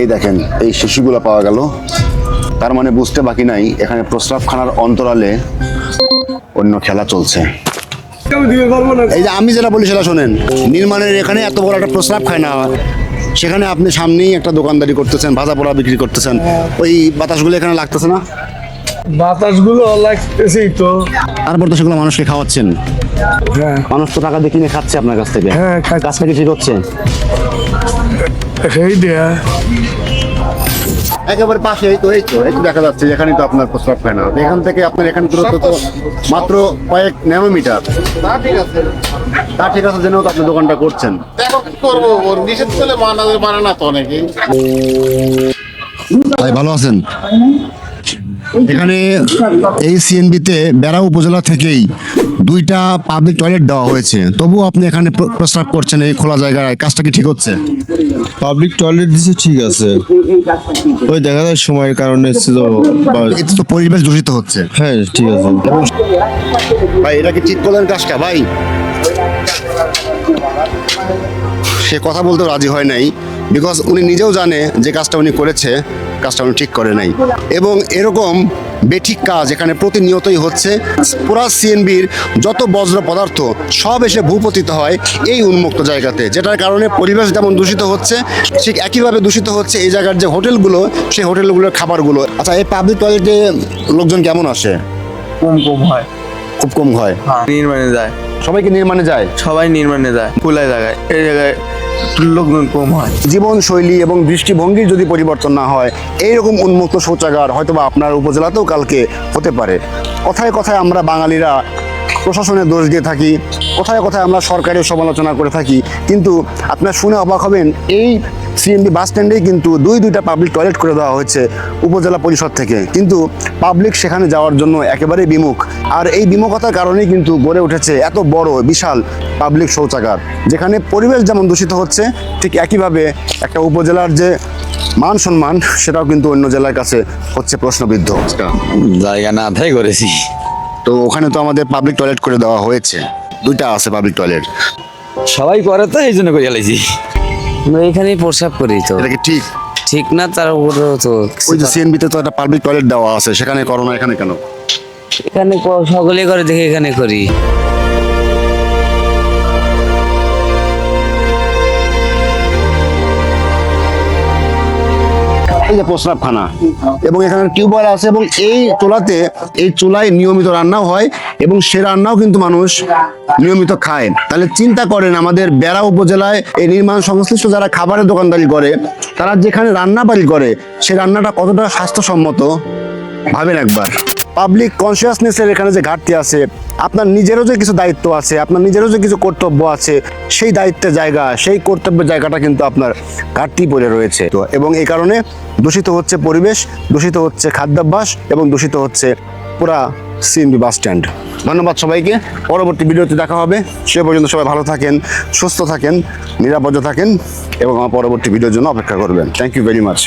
এই দেখেন এই শিশুগুলো পাওয়া গেল। তার মানে বুঝতে বাকি নাই এখানে প্রস্রাবখানার অন্তরালে অন্য খেলা চলছে। এই যে আমি যেটা বলি সেটা শোনেন নির্মাণের এখানে এত বড় একটা প্রস্রাব খায় না সেখানে আপনি সামনেই একটা দোকানদারি করতেছেন ভাজা পোড়া বিক্রি করতেছেন। ওই বাতাসগুলো এখানে লাগতেছে না? বাতাসগুলো লাগতেছেই তো। তারপর তো সেগুলো মানুষকে খাওয়াচ্ছেন। হ্যাঁ। মানুষ তো টাকা দিয়ে কিনে খাচ্ছে আপনার কাছ থেকে। হ্যাঁ। কাজটা কি ঠিক হচ্ছে? সেই দেয়া একেবারে পাশে এই তো এই তো এই তো দেখা যাচ্ছে এখানেই তো আপনার প্রস্রাবখানা এখান থেকে আপনার এখানে দূরত্ব তো মাত্র কয়েক ন্যানোমিটার। তা ঠিক আছে। তা ঠিক আছে জেনেও তো আপনি দোকানটা করছেন। দেখো কি করব ওর নিষেধ করলে মানা মানে না তো অনেকে। ভাই ভালো আছেন? এখানে এই সিএনবিতে বেড়া উপজেলা থেকেই দুইটা পাবলিক টয়লেট দেওয়া হয়েছে। তবুও আপনি এখানে প্র- প্রস্রাব করছেন এই খোলা জায়গায়। কাজটা কি ঠিক হচ্ছে? পাবলিক টয়লেট দিছে ঠিক আছে। ওই দেখা যায় সময়ের কারণে ছিল এতে তো পরিবেশ দূষিত হচ্ছে। হ্যাঁ ঠিক আছে। ভাই এটা কি ঠিক করলেন কাজটা? ভাই সে কথা বলতে রাজি হয় নাই বিকজ উনি নিজেও জানে যে কাজটা উনি করেছে কাজটা উনি ঠিক করে নাই। এবং এরকম বেঠিক কাজ এখানে প্রতিনিয়তই হচ্ছে। পুরা সিএনবির যত বজ্র পদার্থ সব এসে ভূপতিত হয় এই উন্মুক্ত জায়গাতে যেটার কারণে পরিবেশ যেমন দূষিত হচ্ছে ঠিক একইভাবে দূষিত হচ্ছে এই জায়গার যে হোটেলগুলো সেই হোটেলগুলোর খাবারগুলো। আচ্ছা এই পাবলিক টয়লেটে লোকজন কেমন আসে? কম কম হয়। খুব কম হয়। নির্মাণে যায়। সবাইকে নির্মাণে যায়? সবাই নির্মাণে যায় খোলা জায়গায়। এই জায়গায় লোকজন কম হয় জীবনশৈলী এবং দৃষ্টিভঙ্গির যদি পরিবর্তন না হয়, এইরকম উন্মুক্ত শৌচাগার হয়তোবা আপনার উপজেলাতেও কালকে হতে পারে। কথায় কথায় আমরা বাঙালিরা প্রশাসনের দোষ দিয়ে থাকি, কোথায় কোথায় আমরা সরকারের সমালোচনা করে থাকি, কিন্তু আপনার শুনে অবাক হবেন, এই সিএমবি বাস স্ট্যান্ডেই কিন্তু দুই দুইটা পাবলিক টয়লেট করে দেওয়া হয়েছে উপজেলা পরিষদ থেকে। কিন্তু পাবলিক সেখানে যাওয়ার জন্য একেবারেই বিমুখ। আর এই বিমুখতার কারণেই কিন্তু গড়ে উঠেছে এত বড় বিশাল পাবলিক শৌচাগার যেখানে পরিবেশ যেমন দূষিত হচ্ছে ঠিক একইভাবে একটা উপজেলার যে মান সম্মান সেটাও কিন্তু অন্য জেলার কাছে হচ্ছে প্রশ্নবিদ্ধ। জায়গা না তাই করেছি। তো ওখানে তো আমাদের পাবলিক টয়লেট করে দেওয়া হয়েছে। দুইটা আছে পাবলিক টয়লেট সবাই করে তো এই জন্য করে আমরা এখানেই প্রসাব করি তো। এটা কি ঠিক? ঠিক না তার উপরেও তো ওই যে সিএনবি তে তো একটা পাবলিক টয়লেট দেওয়া আছে সেখানে করোনা এখানে কেন? এখানে সকলে করে দেখে এখানে করি। এই যে প্রস্রাবখানা এবং এখানে টিউবওয়েল আছে এবং এই চুলাতে এই চুলায় নিয়মিত রান্নাও হয় এবং সে রান্নাও কিন্তু মানুষ নিয়মিত খায়। তাহলে চিন্তা করেন আমাদের বেড়া উপজেলায় এই নির্মাণ সংশ্লিষ্ট যারা খাবারের দোকানদারি করে, তারা যেখানে রান্না বাড়ি করে, সে রান্নাটা কতটা স্বাস্থ্যসম্মত? ভাবেন একবার। পাবলিক কনসিয়াসনেসের এখানে যে ঘাটতি আছে, আপনার নিজেরও যে কিছু দায়িত্ব আছে, আপনার নিজেরও যে কিছু কর্তব্য আছে, সেই দায়িত্বের জায়গা, সেই কর্তব্যের জায়গাটা কিন্তু আপনার ঘাটতি পড়ে রয়েছে। তো এবং এই কারণে দূষিত হচ্ছে পরিবেশ, দূষিত হচ্ছে খাদ্যাভ্যাস এবং দূষিত হচ্ছে পুরা সিএনবি বাস স্ট্যান্ড ধন্যবাদ সবাইকে। পরবর্তী ভিডিওতে দেখা হবে। সে পর্যন্ত সবাই ভালো থাকেন, সুস্থ থাকেন, নিরাপদে থাকেন এবং আমার পরবর্তী ভিডিওর জন্য অপেক্ষা করবেন। Thank you very much